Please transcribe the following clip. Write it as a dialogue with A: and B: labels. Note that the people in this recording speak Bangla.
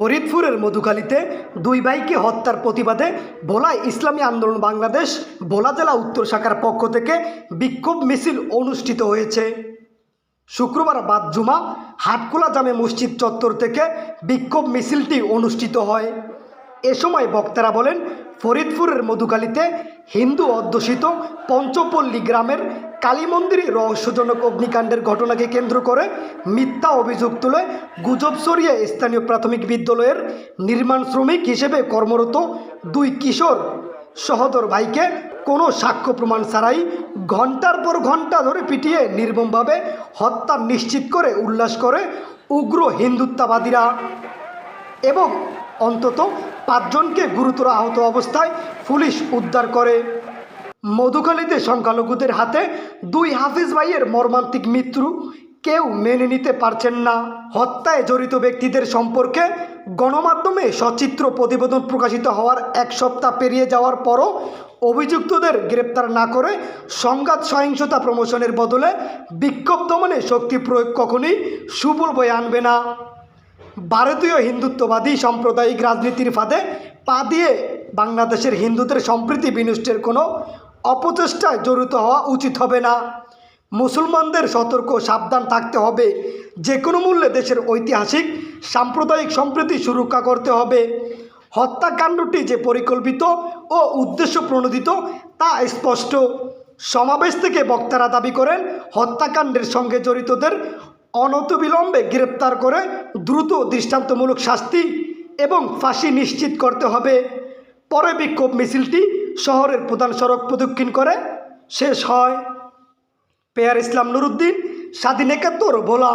A: ফরিদপুরের মধুখালীতে দুই ভাইকে হত্যার প্রতিবাদে ভোলা ইসলামী আন্দোলন বাংলাদেশ ভোলা জেলা উত্তর শাখার পক্ষ থেকে বিক্ষোভ মিছিল অনুষ্ঠিত হয়েছে। শুক্রবার বাদ জুমা হাটকুলা জামে মসজিদ চত্বর থেকে বিক্ষোভ মিছিলটি অনুষ্ঠিত হয়। এ সময় বক্তারা বলেন, ফরিদপুরের মধুখালীতে হিন্দু অধ্যুষিত পঞ্চপল্লী গ্রামের কালী মন্দিরে রহস্যজনক অগ্নিকাণ্ডের ঘটনাকে কেন্দ্র করে মিথ্যা অভিযোগ তুলে গুজব সরিয়ে স্থানীয় প্রাথমিক বিদ্যালয়ের নির্মাণ শ্রমিক হিসেবে কর্মরত দুই কিশোর সহদর ভাইকে কোনো সাক্ষ্য প্রমাণ ছাড়াই ঘণ্টার পর ঘণ্টা ধরে পিটিয়ে নির্মমভাবে হত্যা নিশ্চিত করে উল্লাস করে উগ্র হিন্দুত্ববাদীরা এবং অন্তত পাঁচজনকে গুরুতর আহত অবস্থায় পুলিশ উদ্ধার করে। মধুখালীতে সংখ্যালঘুদের হাতে দুই হাফিজ ভাইয়ের মর্মান্তিক মৃত্যু। কেউ মেনে নিতে পারছেন না। হত্যায় জড়িত ব্যক্তিদের সম্পর্কে গণমাধ্যমে সচিত্র প্রতিবেদন প্রকাশিত হওয়ার এক সপ্তাহ পেরিয়ে যাওয়ার পরও অভিযুক্তদের গ্রেপ্তার না করে সংঘাত সহিংসতা প্রমোশনের বদলে বিক্ষোভ দমনে শক্তি প্রয়োগ কখনোই সুফল বয়ে আনবে না। ভারতীয় হিন্দুত্ববাদী সাম্প্রদায়িক রাজনীতির ফাঁদে পা দিয়ে বাংলাদেশের হিন্দুদের সম্প্রীতি বিনষ্টের কোনো অপচেষ্টায় জড়িত হওয়া উচিত হবে না। মুসলমানদের সতর্ক সাবধান থাকতে হবে। যে কোনো মূল্যে দেশের ঐতিহাসিক, সাম্প্রদায়িক সম্প্রীতি সুরক্ষা করতে হবে। হত্যাকাণ্ডটি যে পরিকল্পিত ও উদ্দেশ্য প্রণোদিত, তা স্পষ্ট। সমাবেশ থেকে বক্তারা দাবি করেন, হত্যাকাণ্ডের সঙ্গে জড়িতদের অনতবিলম্বে গ্রেপ্তার করে দ্রুত দৃষ্টান্তমূলক শাস্তি এবং ফাঁসি নিশ্চিত করতে হবে। পরে বিক্ষোভ মিছিলটি শহরের প্রধান সড়ক প্রদক্ষিণ করে। শেষ হয় পেয়ার ইসলাম নুরুদ্দিন স্বাধীন একাত্তর ভোলা।